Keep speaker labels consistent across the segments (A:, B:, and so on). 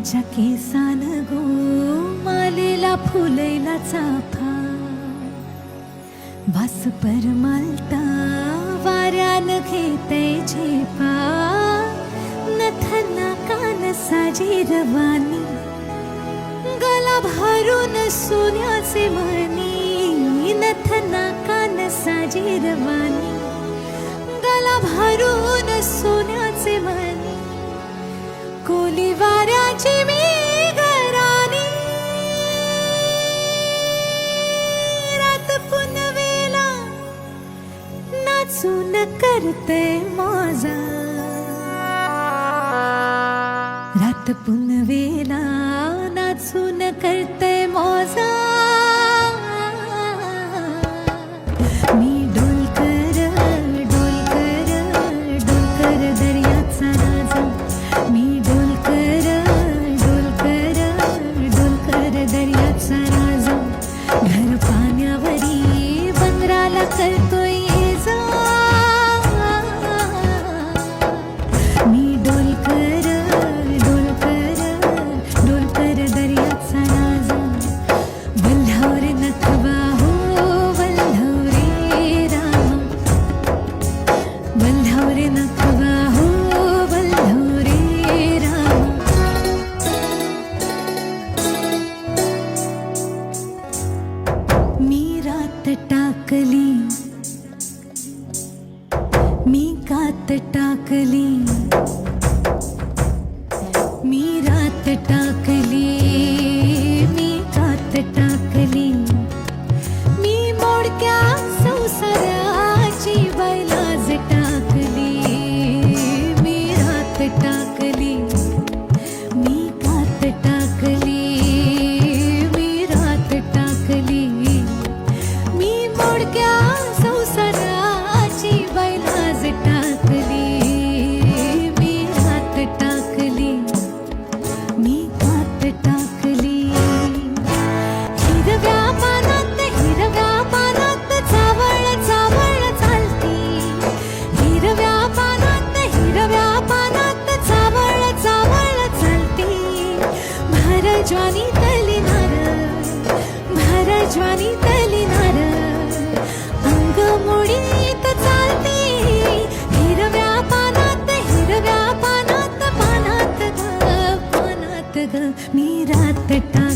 A: माझ्या केसान गो मालेला फुलेला चाफा. वास परमालता वाऱ्यान घेते झेपा. नथना कान साजी रवानी गला भरून सोन्याचे मणी नथना कान साजी रवानी गला भरून सोन्याचे मणी कोली वाऱ्याची मी घरानी रात पुनवेला नाचून करते माझा. रात पुनवेला नाचून करते मौजा टाकली. मी कात टाकली. मी रात टाकली. मी कात टाकली. मी मोडक्या संसाराची बैलाज टाकली. मी रात टाकली. ज्वानी तली तलिनार भर ज्वानी तलिनार अंग मोडीत चालती हिरव्या पानात हिरव्या पानात पानात ग पानात ग. मी रात टा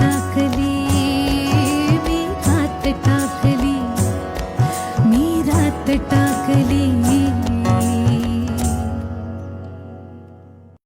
A: टाकली